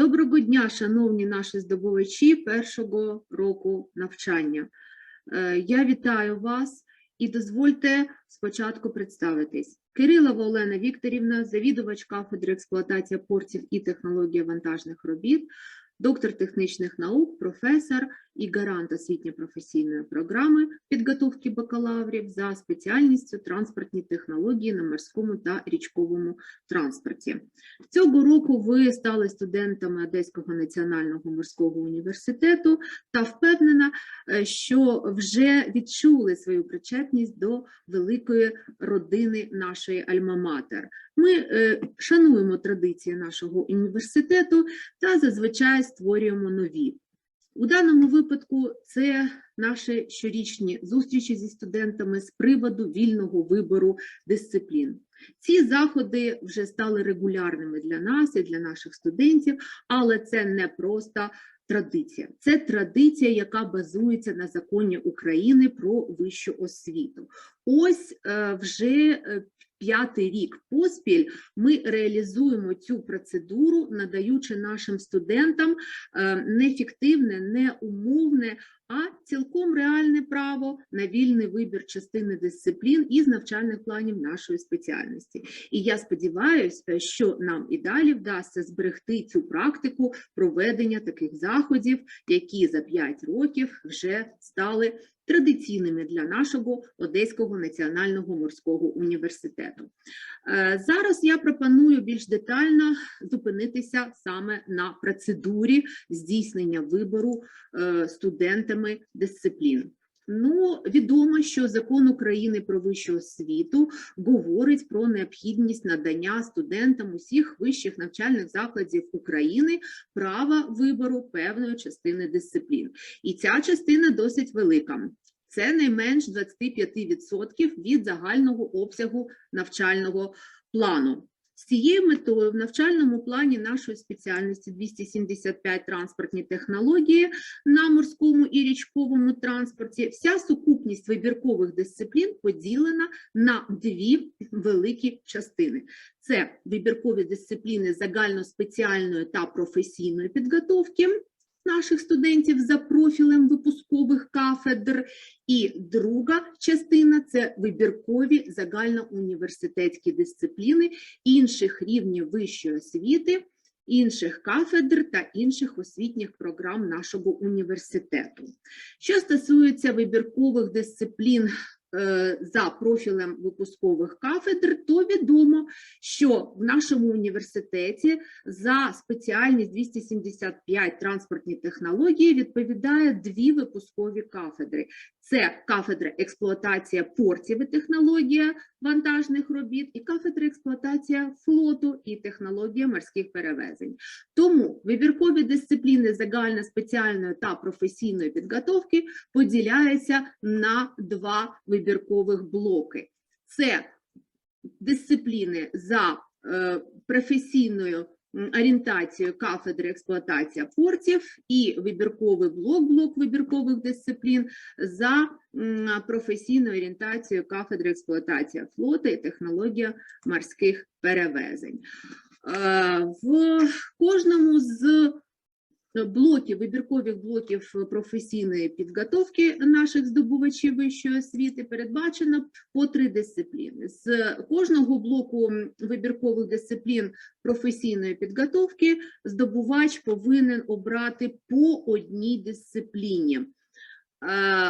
Доброго дня, шановні наші здобувачі першого року навчання. Е, Я вітаю вас і дозвольте спочатку представитись. Кирилова Олена Вікторівна, завідувач кафедри експлуатація портів і технології вантажних робіт, доктор технічних наук, професор і гарант освітньо-професійної програми підготовки бакалаврів за спеціальністю транспортні технології на морському та річковому транспорті. Цього року ви стали студентами Одеського національного морського університету та впевнена, е, що вже відчули свою причетність до великої родини нашої Альма-Матер. Ми е, шануємо традиції нашого університету та зазвичай створюємо нові. У даному випадку це наші щорічні зустрічі зі студентами з приводу вільного вибору дисциплін. Ці заходи вже стали регулярними для нас і для наших студентів, але це не просто традиція. Це традиція, яка базується на законі України про вищу освіту. Ось е, вже е, п'ятий рік поспіль ми реалізуємо цю процедуру, надаючи нашим студентам е, не фіктивне, не умовне, а цілком реальне право на вільний вибір частини дисциплін із навчальних планів нашої спеціальності. І я сподіваюся, що нам і далі вдасться зберегти цю практику проведення таких заходів, які за 5 років вже стали традиційними для нашого Одеського національного морського університету. Е, Зараз я пропоную більш детально зупинитися саме на процедурі здійснення вибору е, студентами дисциплін. Ну, відомо, що закон України про вищу освіту говорить про необхідність надання студентам усіх вищих навчальних закладів України права вибору певної частини дисциплін. І ця частина досить велика. Це не менш 25% від загального обсягу навчального плану. З цією метою в навчальному плані нашої спеціальності 275 транспортні технології на морському і річковому транспорті, вся сукупність вибіркових дисциплін поділена на дві великі частини. Це вибіркові дисципліни загальноспеціальної та професійної підготовки наших студентів за профілем випускових кафедр. І друга частина це вибіркові загальноуніверситетські дисципліни інших рівнів вищої освіти, інших кафедр та інших освітніх програм нашого університету. Що стосується вибіркових дисциплін за профілем випускових кафедр, то відомо, що в нашому університеті за спеціальність 275 транспортні технології відповідає дві випускові кафедри. Це кафедра експлуатація портів і технологія вантажних робіт, і кафедра експлуатація флоту і технологія морських перевезень. Тому вибіркові дисципліни загальноспеціальної та професійної підготовки поділяються на два вибіркових блоки. Це дисципліни за е, професійною м, орієнтацією кафедри експлуатація портів і вибірковий блок, блок вибіркових дисциплін за професійною орієнтацією кафедри експлуатація флота і технологія морських перевезень. Е, В кожному з блоків, вибіркових блоків професійної підготовки наших здобувачів вищої освіти передбачено по три дисципліни. З кожного блоку вибіркових дисциплін професійної підготовки здобувач повинен обрати по одній дисципліні. Е,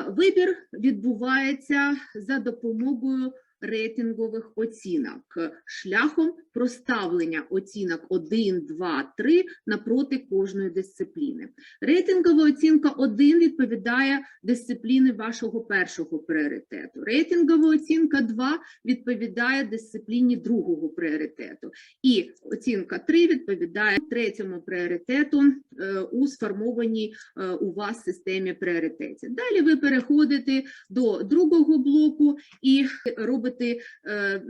Вибір відбувається за допомогою рейтингових оцінок шляхом проставлення оцінок 1, 2, 3 напроти кожної дисципліни. Рейтингова оцінка 1 відповідає дисципліни вашого першого пріоритету. Рейтингова оцінка 2 відповідає дисципліні другого пріоритету. І оцінка 3 відповідає третьому пріоритету у сформованій е, у вас системі пріоритетів. Далі ви переходите до другого блоку і робите е,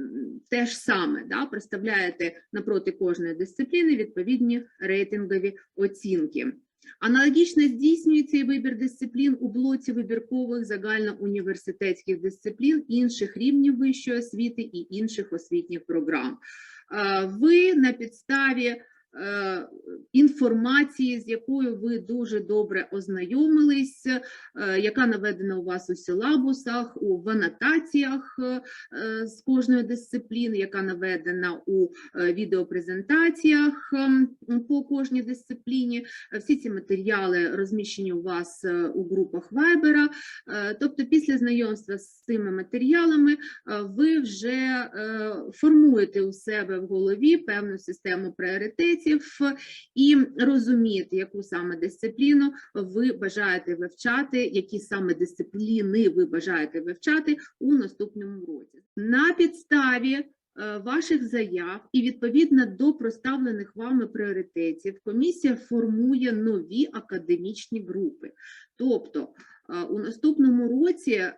те ж саме, да, представляєте напроти кожної дисципліни відповідні рейтингові оцінки. Аналогічно здійснюється і вибір дисциплін у блоці вибіркових загальноуніверситетських дисциплін інших рівнів вищої освіти і інших освітніх програм. Е, Ви на підставі е, інформації, з якою ви дуже добре ознайомились, е, яка наведена у вас у силабусах, у анотаціях е, е, з кожної дисципліни, яка наведена у е, відеопрезентаціях по кожній дисципліні. Е, Всі ці матеріали розміщені у вас е, у групах Viber. Е, Тобто, після знайомства з цими матеріалами е, ви вже е, формуєте у себе в голові певну систему пріоритетів е, і розумієте, яку саме дисципліну ви бажаєте вивчати, які саме дисципліни ви бажаєте вивчати у наступному році. На підставі е, ваших заяв і відповідно до проставлених вами пріоритетів комісія формує нові академічні групи. Тобто е, у наступному році е,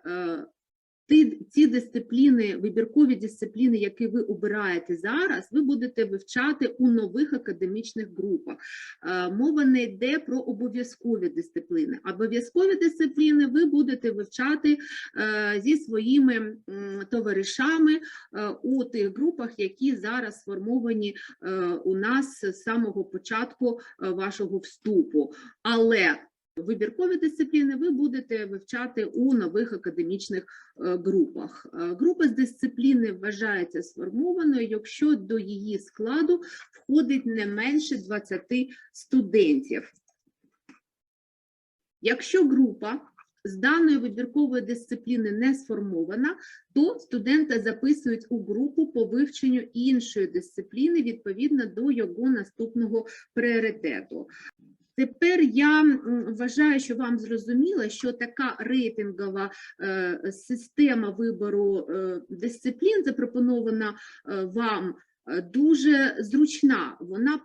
ті, ці дисципліни, вибіркові дисципліни, які ви обираєте зараз, ви будете вивчати у нових академічних групах. Е, Мова не йде про обов'язкові дисципліни. Обов'язкові дисципліни ви будете вивчати е, зі своїми товаришами е, у тих групах, які зараз сформовані у нас з самого початку вашого вступу. Але Вибіркові дисципліни ви будете вивчати у нових академічних е, групах. Е, Група з дисципліни вважається сформованою, якщо до її складу входить не менше 20 студентів. Якщо група з даної вибіркової дисципліни не сформована, то студента записують у групу по вивченню іншої дисципліни відповідно до його наступного пріоритету. Тепер я вважаю, що вам зрозуміло, що така рейтингова е, система вибору е, дисциплін запропонована е, вам дуже зручна. Вона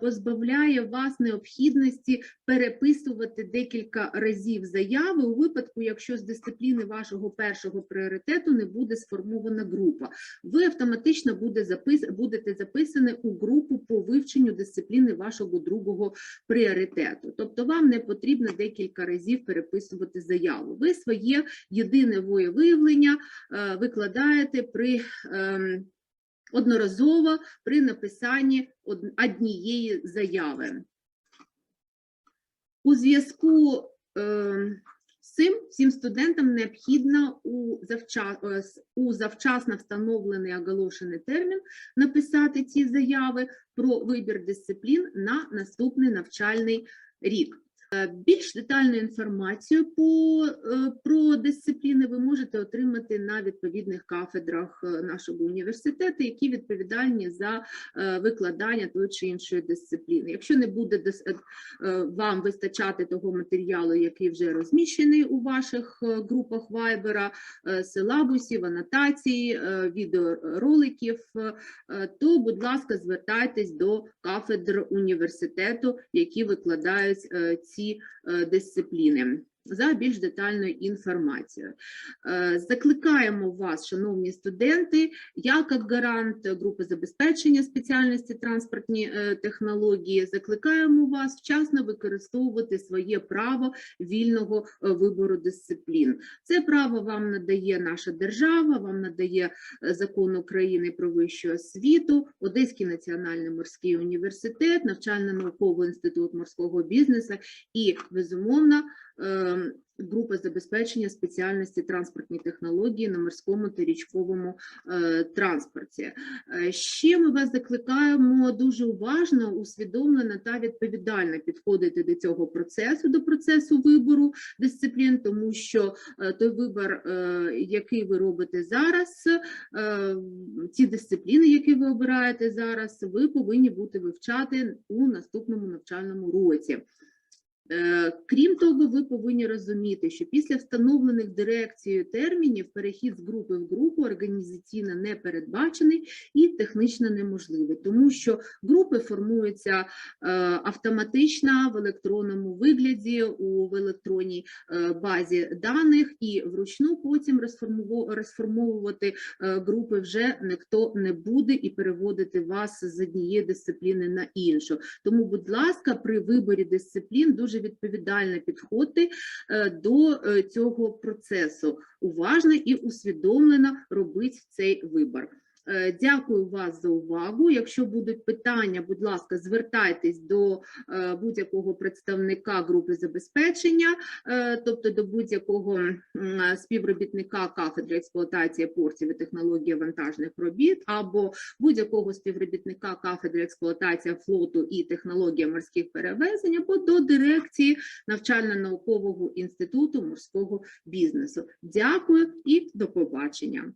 позбавляє вас необхідності переписувати декілька разів заяви у випадку, якщо з дисципліни вашого першого пріоритету не буде сформована група. Ви автоматично буде запис, будете записані у групу по вивченню дисципліни вашого другого пріоритету. Тобто вам не потрібно декілька разів переписувати заяву. Ви своє єдине виявлення е, викладаєте при ем, одноразово при написанні однієї заяви. У зв'язку ем, з цим всім студентам необхідно у, завча, е, у завчасно встановлений оголошений термін написати ці заяви про вибір дисциплін на наступний навчальний рік. Е, Більш детальну інформацію по, е, про дисципліни ви можете отримати на відповідних кафедрах е, нашого університету, які відповідальні за викладання тої чи іншої дисципліни. Якщо не буде вам вистачати того матеріалу, який вже розміщений у ваших групах е, силабусів, анотацій, відеороликів, то, будь ласка, звертайтесь до кафедр університету, які викладають е, ці е, дисципліни. За більш детальною інформацією. Е, Закликаємо вас, шановні студенти, я як гарант групи забезпечення спеціальності транспортні е, технології, закликаємо вас вчасно використовувати своє право вільного е, вибору дисциплін. Це право вам надає наша держава, вам надає закон України про вищу освіту, Одеський національний морський університет, навчально-науковий інститут морського бізнесу і, безумовно, ем, група забезпечення спеціальності транспортні технології на морському та річковому е, транспорті. Е, Ще ми вас закликаємо дуже уважно, усвідомлено та відповідально підходити до цього процесу, до процесу вибору дисциплін, тому що е, той вибір, е, який ви робите зараз, е, ті дисципліни, які ви обираєте зараз, ви повинні бути вивчати у наступному навчальному році. Е, Крім того, ви повинні розуміти, що після встановлених дирекцією термінів перехід з групи в групу організаційно не передбачений і технічно неможливий, тому що групи формуються е, автоматично в електронному вигляді у в електронній е, базі даних, і вручну потім розформовувати групи вже ніхто не буде і переводити вас з однієї дисципліни на іншу. Тому, будь ласка, при виборі дисциплін дуже відповідально підходьте е, до е, цього процесу. Уважно і усвідомлено робити цей вибір. Е, Дякую вас за увагу. Якщо будуть питання, будь ласка, звертайтесь до е, будь-якого представника групи забезпечення, е, тобто до будь-якого співробітника кафедри експлуатації портів і технології вантажних робіт або будь-якого співробітника кафедри експлуатація флоту і технологія морських перевезень, або до дирекції навчально-наукового інституту морського бізнесу. Дякую і до побачення.